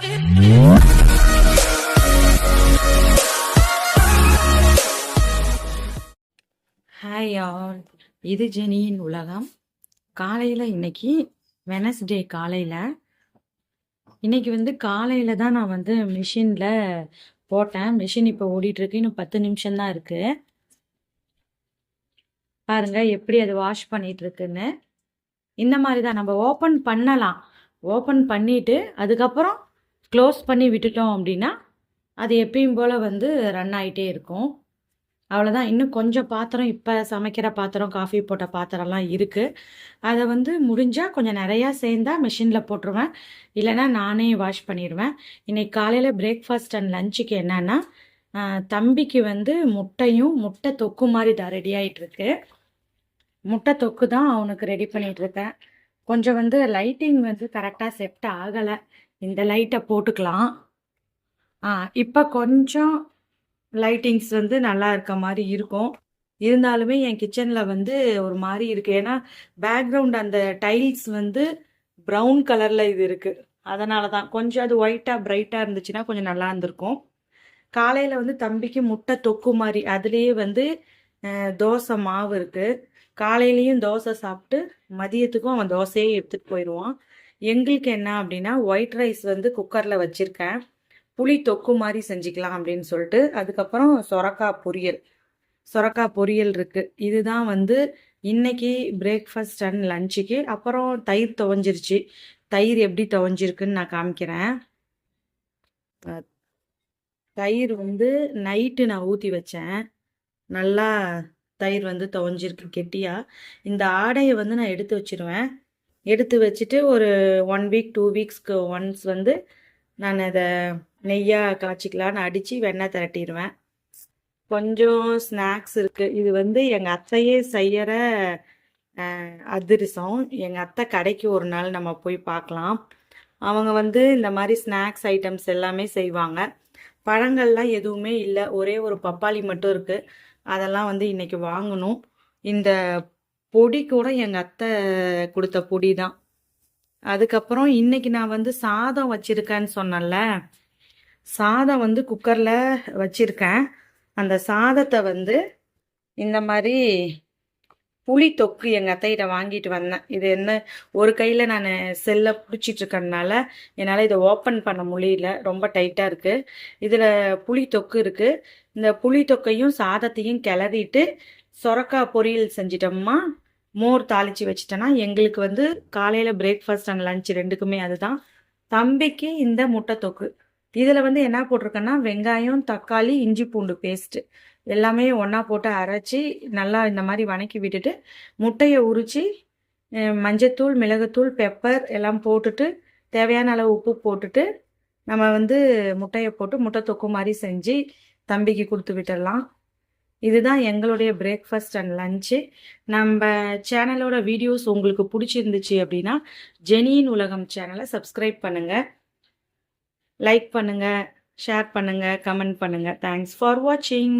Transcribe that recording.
Hi all இது ஜெனியின் உலகம். காலையில் இன்னைக்கு வெனஸ்டே காலையில். இன்னைக்கு வந்து காலையில் தான் நான் வந்து மிஷினில் போட்டேன். மிஷின் இப்போ ஓடிட்டுருக்கு. இன்னும் பத்து நிமிஷம்தான் இருக்குது பாருங்கள் எப்படி அது வாஷ் பண்ணிகிட்ருக்குன்னு இந்த மாதிரி தான். நம்ம ஓப்பன் பண்ணலாம். ஓப்பன் பண்ணிவிட்டு அதுக்கப்புறம் க்ளோஸ் பண்ணி விட்டுட்டோம் அப்படின்னா அது எப்பயும் போல் வந்து ரன் ஆகிட்டே இருக்கும். அவ்வளோதான் இன்னும் கொஞ்சம் பாத்திரம் இப்போ சமைக்கிற பாத்திரம் காஃபி போட்ட பாத்திரம்லாம் இருக்குது அதை வந்து முடிஞ்சால் கொஞ்சம் நிறையா சேர்ந்தா மிஷினில் போட்டுருவேன். இல்லைன்னா நானே வாஷ் பண்ணிடுவேன். இன்னைக்கு காலையில் பிரேக்ஃபாஸ்ட் அண்ட் லஞ்சுக்கு என்னென்னா தம்பிக்கு வந்து முட்டையும் முட்டை தொக்கு மாதிரி தான் ரெடி ஆகிட்டுருக்கு முட்டை தொக்கு தான் அவனுக்கு ரெடி பண்ணிகிட்ருக்கேன் கொஞ்சம் வந்து லைட்டிங் வந்து கரெக்டாக செட் ஆகலை. இந்த லைட்டை போட்டுக்கலாம். ஆ இப்போ கொஞ்சம் லைட்டிங்ஸ் வந்து நல்லா இருக்க மாதிரி இருக்கும். இருந்தாலுமே என் கிச்சனில் வந்து ஒரு மாதிரி இருக்குது ஏன்னா பேக்ரவுண்ட் அந்த டைல்ஸ் வந்து ப்ரௌன் கலரில் இது இருக்குது அதனால தான். கொஞ்சம் அது ஒயிட்டாக பிரைட்டாக இருந்துச்சுன்னா கொஞ்சம் நல்லா இருந்திருக்கும். காலையில் வந்து தம்பிக்கு முட்டை தொக்கு மாதிரி. அதுலேயே வந்து தோசை மாவு இருக்குது காலையிலையும் தோசை சாப்பிட்டு மதியத்துக்கும் அவன் தோசையே எடுத்துகிட்டு போயிடுவான். எங்களுக்கு என்ன அப்படின்னா ஒயிட் ரைஸ் வந்து குக்கரில் வச்சுருக்கேன். புளி தொக்கு மாதிரி செஞ்சுக்கலாம் அப்படின்னு சொல்லிட்டு அதுக்கப்புறம் சொரக்காய் பொரியல். சொரக்காய் பொரியல் இருக்குது இதுதான் வந்து இன்னைக்கு பிரேக்ஃபாஸ்ட் அண்ட் லஞ்சுக்கு அப்புறம் தயிர் துவஞ்சிருச்சு. தயிர் எப்படி துவஞ்சிருக்குன்னு நான் காமிக்கிறேன். தயிர் வந்து நைட்டு நான் ஊற்றி வச்சேன். நல்லா தயிர் வந்து துவஞ்சிருக்கு கெட்டியாக இந்த ஆடையை வந்து நான் எடுத்து வச்சிருவேன். எடுத்து வச்சுட்டு ஒரு ஒன் வீக் டூ வீக்ஸ்க்கு ஒன்ஸ் வந்து நான் அதை நெய்யாக காய்ச்சிக்கலான்னு அடித்து வெண்ணெய் திரட்டிடுவேன். கொஞ்சம் ஸ்நாக்ஸ் இருக்குது இது வந்து எங்கள் அத்தையே செய்கிற அதிரசம். எங்கள் அத்தை கடைக்கு ஒரு நாள் நம்ம போய் பார்க்கலாம். அவங்க வந்து இந்த மாதிரி ஸ்நாக்ஸ் ஐட்டம்ஸ் எல்லாமே செய்வாங்க. பழங்கள்லாம் எதுவுமே இல்லை. ஒரே ஒரு பப்பாளி மட்டும் இருக்குது அதெல்லாம் வந்து இன்றைக்கி வாங்கணும். இந்த பொடி கூட எங்கள் அத்தை கொடுத்த பொடி தான். அதுக்கப்புறம் இன்னைக்கு நான் வந்து சாதம் வச்சுருக்கேன்னு சொன்னேன்ல. சாதம் வந்து குக்கரில் வச்சுருக்கேன். அந்த சாதத்தை வந்து இந்த மாதிரி புளி தொக்கு எங்கள் அத்தைகிட்ட வாங்கிட்டு வந்தேன். இது என்ன ஒரு கையில் நான் செல்லை பிடிச்சிட்டு இருக்கனால என்னால் இதை ஓப்பன் பண்ண முடியல. ரொம்ப டைட்டாக இருக்குது இதில் புளி தொக்கு இருக்குது இந்த புளி தொக்கையும் சாதத்தையும் கிளறிட்டு சொரக்காய் பொரியல் செஞ்சிட்டோம்மா. மோர் தாளிச்சு வச்சிட்டேன்னா எங்களுக்கு வந்து காலையில் பிரேக்ஃபாஸ்ட் அண்ட் லன்ச் ரெண்டுக்குமே அதுதான். தம்பிக்கு இந்த முட்டை தொக்கு. இதில் வந்து என்ன போட்டிருக்கேன்னா வெங்காயம் தக்காளி இஞ்சி பூண்டு பேஸ்ட்டு எல்லாமே ஒன்றா போட்டு அரைச்சி நல்லா இந்த மாதிரி வணக்கி விட்டுட்டு முட்டையை உரித்து மஞ்சத்தூள் மிளகுத்தூள் பெப்பர் எல்லாம் போட்டுட்டு தேவையான அளவு உப்பு போட்டுட்டு நம்ம வந்து முட்டையை போட்டு முட்டை தொக்கு மாதிரி செஞ்சு தம்பிக்கு கொடுத்து விட்டுடலாம். இதுதான் எங்களுடைய பிரேக்ஃபாஸ்ட் அண்ட் லஞ்சு நம்ம சேனலோட வீடியோஸ் உங்களுக்கு பிடிச்சிருந்துச்சு அப்படின்னா ஜெனியின் உலகம் சேனலை சப்ஸ்கிரைப் பண்ணுங்கள் லைக் பண்ணுங்கள் ஷேர் பண்ணுங்கள் கமெண்ட் பண்ணுங்கள் தேங்க்ஸ் ஃபார் வாட்சிங்